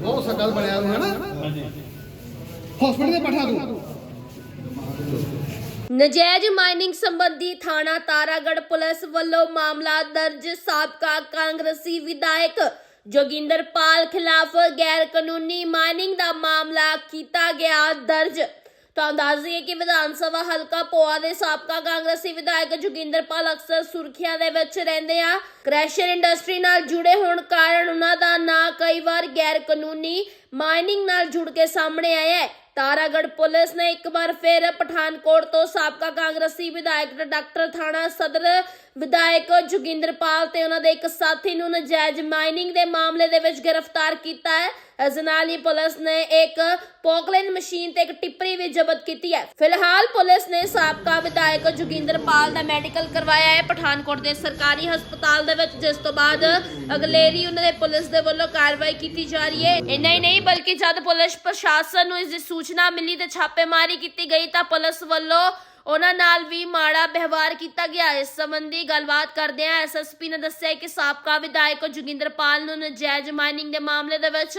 ਬਹੁਤ ਸਕਲ ਨਜਾਇਜ਼ ਮਾਈਨਿੰਗ ਸੰਬੰਧੀ ਥਾਣਾ ਤਾਰਾਗੜ ਪੁਲਿਸ ਵੱਲੋਂ ਮਾਮਲਾ ਦਰਜ ਸਾਬਕਾ ਕਾਂਗਰਸੀ ਵਿਧਾਇਕ ਜੋਗਿੰਦਰ ਪਾਲ ਖਿਲਾਫ ਗੈਰ ਕਾਨੂੰਨੀ ਮਾਈਨਿੰਗ ਦਾ ਮਾਮਲਾ ਕੀਤਾ ਗਿਆ ਦਰਜ। ਤਾਂ ਦੱਸ ਦਈਏ ਕਿ ਵਿਧਾਨ ਸਭਾ ਹਲਕਾ ਪੋਆ ਦੇ ਸਾਬਕਾ ਕਾਂਗਰਸੀ ਵਿਧਾਇਕ ਜੋਗਿੰਦਰਪਾਲ ਅਕਸਰ ਸੁਰਖੀਆਂ ਦੇ ਵਿੱਚ ਰਹਿੰਦੇ ਆ। ਕ੍ਰੈਸ਼ਰ ਇੰਡਸਟਰੀ ਨਾਲ ਜੁੜੇ ਹੋਣ ਕਾਰਨ ਉਹਨਾਂ ਦਾ ਨਾਂ ਕਈ ਵਾਰ ਗੈਰ ਕਾਨੂੰਨੀ ਮਾਈਨਿੰਗ ਨਾਲ ਜੁੜ ਕੇ ਸਾਹਮਣੇ ਆਇਆ ਹੈ। ਤਾਰਾਗੜ੍ਹ ਪੁਲਿਸ ਨੇ ਇੱਕ ਵਾਰ ਫਿਰ ਪਠਾਨਕੋਟ ਤੋਂ ਸਾਬਕਾ ਕਾਂਗਰਸੀ ਵਿਧਾਇਕ ਡਾਕਟਰ ਥਾਣਾ ਸਦਰ ਵਿਧਾਇਕ ਜੋਗਿੰਦਰਪਾਲ ਤੇ ਉਹਨਾਂ ਦੇ ਇੱਕ ਸਾਥੀ ਨੂੰ ਨਜਾਇਜ਼ ਮਾਈਨਿੰਗ ਦੇ ਮਾਮਲੇ ਦੇ ਵਿੱਚ ਗ੍ਰਿਫਤਾਰ ਕੀਤਾ ਹੈ। ਇਸ ਦੇ ਨਾਲ ਹੀ ਪੁਲਿਸ ਨੇ ਇੱਕ ਪੋਕਲੇਨ ਮਸ਼ੀਨ ਤੇ ਇੱਕ ਟਿੱਪਰੀ ਵੀ ਜ਼ਬਤ ਕੀਤੀ ਹੈ। ਫਿਲਹਾਲ ਪੁਲਿਸ ਨੇ ਸਾਬਕਾ ਵਿਧਾਇਕ ਜੋਗਿੰਦਰਪਾਲ ਦਾ ਮੈਡੀਕਲ ਕਰਵਾਇਆ ਹੈ। ਪਠਾਨਕੋਟ ਦੇ ਸਰਕਾਰੀ ਹਸਪਤਾਲ ਦੇ ਵਿੱਚ, ਜਿਸ ਤੋਂ ਬਾਅਦ ਅਗਲੇਰੀ ਉਹਨਾਂ ਦੇ ਪੁਲਿਸ ਦੇ ਵੱਲੋਂ ਕਾਰਵਾਈ ਕੀਤੀ ਜਾ ਰਹੀ ਹੈ। ਇੰਨਾ ਹੀ ਨਹੀਂ, ਬਲਕਿ ਜਦ ਪੁਲਿਸ ਪ੍ਰਸ਼ਾਸਨ ਨੂੰ ਇਸ ਦੀ ਸੂਚਨਾ ਮਿਲੀ ਤੇ ਛਾਪੇਮਾਰੀ ਕੀਤੀ ਗਈ, ਤਾਂ ਪੁਲਿਸ ਵੱਲੋਂ ਉਹਨਾਂ ਨਾਲ ਵੀ ਮਾੜਾ ਵਿਵਹਾਰ ਕੀਤਾ ਗਿਆ। ਇਸ ਸੰਬੰਧੀ ਗੱਲਬਾਤ ਕਰਦਿਆਂ ਐਸਐਸਪੀ ਨੇ ਦੱਸਿਆ ਕਿ ਸਾਬਕਾ ਵਿਧਾਇਕ ਜੋਗਿੰਦਰਪਾਲ ਨੂੰ ਨਜਾਇਜ਼ ਮਾਈਨਿੰਗ ਦੇ ਮਾਮਲੇ ਦੇ ਵਿੱਚ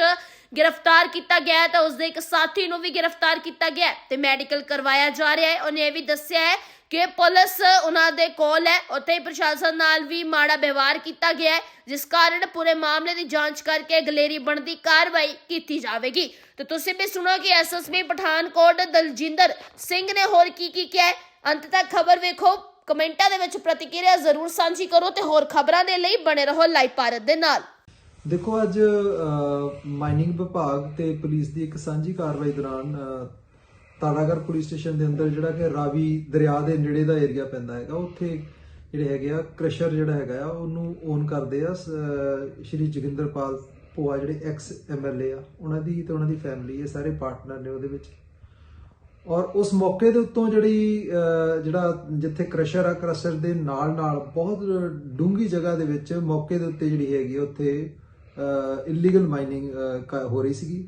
ਗ੍ਰਿਫਤਾਰ ਕੀਤਾ ਗਿਆ ਹੈ ਤਾਂ ਉਸਦੇ ਇੱਕ ਸਾਥੀ ਨੂੰ ਵੀ ਗ੍ਰਿਫਤਾਰ ਕੀਤਾ ਗਿਆ ਤੇ ਮੈਡੀਕਲ ਕਰਵਾਇਆ ਜਾ ਰਿਹਾ ਹੈ। ਉਹਨੇ ਇਹ ਵੀ ਦੱਸਿਆ ਹੈ ਕਿ ਪੁਲਿਸ ਉਹਨਾਂ ਦੇ ਕੋਲ ਹੈ। ਉੱਥੇ ਹੀ ਪ੍ਰਸ਼ਾਸਨ ਨਾਲ ਵੀ ਮਾੜਾ ਵਿਵਹਾਰ ਕੀਤਾ ਗਿਆ ਹੈ, ਜਿਸ ਕਾਰਨ ਪੂਰੇ ਮਾਮਲੇ ਦੀ ਜਾਂਚ ਕਰਕੇ ਅਗਲੇਰੀ ਬਣਦੀ ਕਾਰਵਾਈ ਕੀਤੀ ਜਾਵੇਗੀ। ਤੇ ਤੁਸੀਂ ਵੀ ਸੁਣੋ ਕਿ ਐਸਐਸਪੀ ਪਠਾਨਕੋਟ ਦਲਜਿੰਦਰ ਸਿੰਘ ਨੇ ਹੋਰ ਕੀ ਕੀ ਕਿਹਾ ਅੰਤ ਤੱਕ ਖਬਰ ਵੇਖੋ। ਕਮੈਂਟਾਂ ਦੇ ਵਿੱਚ ਪ੍ਰਤੀਕਿਰਿਆ ਜ਼ਰੂਰ ਸਾਂਝੀ ਕਰੋ ਤੇ ਹੋਰ ਖਬਰਾਂ ਦੇ ਲਈ ਬਣੇ ਰਹੋ ਲਾਈਵ ਭਾਰਤ ਦੇ ਨਾਲ। ਦੇਖੋ, ਅੱਜ ਮਾਈਨਿੰਗ ਵਿਭਾਗ ਤੇ ਪੁਲਿਸ ਦੀ ਇੱਕ ਸਾਂਝੀ ਕਾਰਵਾਈ ਦੌਰਾਨ ਅ, ਪੁਲਿਸ ਸਟੇਸ਼ਨ ਦੇ ਅੰਦਰ ਜਿਹੜਾ ਕਿ ਰਾਵੀ ਦਰਿਆ ਦੇ ਨੇੜੇ ਦਾ ਏਰੀਆ ਪੈਂਦਾ ਹੈਗਾ ਉੱਥੇ ਜਿਹੜੇ ਹੈਗੇ ਆ ਕ੍ਰਸ਼ਰ ਜਿਹੜਾ ਹੈਗਾ ਆ ਉਹਨੂੰ ਓਨ ਕਰਦੇ ਆ ਸ- ਸ਼੍ਰੀ ਜੋਗਿੰਦਰਪਾਲ ਭੋਆ ਜਿਹੜੇ ਐਕਸ ਐਮਐਲਏ ਆ ਉਹਨਾਂ ਦੀ ਤੇ ਉਹਨਾਂ ਦੀ ਫੈਮਿਲੀ ਇਹ ਸਾਰੇ ਪਾਰਟਨਰ ਨੇ ਉਹਦੇ ਵਿੱਚ। ਔਰ ਉਸ ਮੌਕੇ ਦੇ ਉੱਤੋਂ ਜਿਹੜੀ ਜਿਹੜਾ ਜਿੱਥੇ ਕ੍ਰਸ਼ਰ ਆ ਕ੍ਰਸ਼ਰ ਦੇ ਨਾਲ ਨਾਲ ਬਹੁਤ ਡੂੰਗੀ ਜਗ੍ਹਾ ਦੇ ਵਿੱਚ ਮੌਕੇ ਦੇ ਉੱਤੇ ਜਿਹੜੀ ਹੈਗੀ ਆ, ਉੱਥੇ ਇਲੀਗਲ ਮਾਈਨਿੰਗ ਹੋ ਰਹੀ ਸੀਗੀ।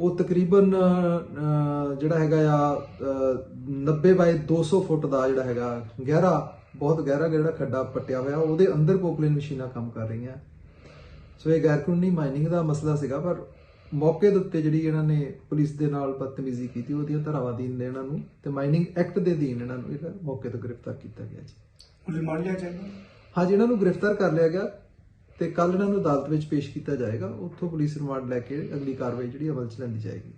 ਉਹ ਤਕਰੀਬਨ ਜਿਹੜਾ ਹੈਗਾ ਆ ਅਹ, 90 ਬਾਈ 200 ਫੁੱਟ ਦਾ ਜਿਹੜਾ ਹੈਗਾ ਗਹਿਰਾ ਬਹੁਤ ਗਹਿਰਾ ਜਿਹੜਾ ਖੱਡਾ ਪੱਟਿਆ ਹੋਇਆ ਉਹਦੇ ਅੰਦਰ ਪੋਕਲੇਨ ਮਸ਼ੀਨਾਂ ਕੰਮ ਕਰ ਰਹੀਆਂ। ਸੋ ਇਹ ਗੈਰ ਕਾਨੂੰਨੀ ਮਾਈਨਿੰਗ ਦਾ ਮਸਲਾ ਸੀਗਾ ਪਰ ਮੌਕੇ ਦੇ ਉੱਤੇ ਜਿਹੜੀ ਇਹਨਾਂ ਨੇ ਪੁਲਿਸ ਦੇ ਨਾਲ ਬਦਤਮੀਜ਼ੀ ਕੀਤੀ ਉਹਦੀਆਂ ਧਾਰਾਵਾਂ ਅਧੀਨ ਨੇ ਇਹਨਾਂ ਨੂੰ ਤੇ ਮਾਈਨਿੰਗ ਐਕਟ ਦੇ ਅਧੀਨ ਇਹਨਾਂ ਨੂੰ ਜਿਹੜਾ ਮੌਕੇ ਤੋਂ ਗ੍ਰਿਫਤਾਰ ਕੀਤਾ ਗਿਆ ਜੀ। ਰਿਮਾਂਡ ਲਿਆ ਚਾਹੀਦਾ? ਹਾਂਜੀ ਇਹਨਾਂ ਨੂੰ ਗ੍ਰਿਫਤਾਰ ਕਰ ਲਿਆ ਗਿਆ। ਤੇ ਕੱਲ ਇਹਨਾਂ ਨੂੰ ਅਦਾਲਤ ਵਿੱਚ ਪੇਸ਼ ਕੀਤਾ ਜਾਏਗਾ। ਉੱਥੋਂ ਪੁਲਿਸ ਰਿਮਾਂਡ ਲੈ ਕੇ ਅਗਲੀ ਕਾਰਵਾਈ ਜਿਹੜੀ ਅਮਲ 'ਚ ਲੈਂਦੀ ਜਾਏਗੀ।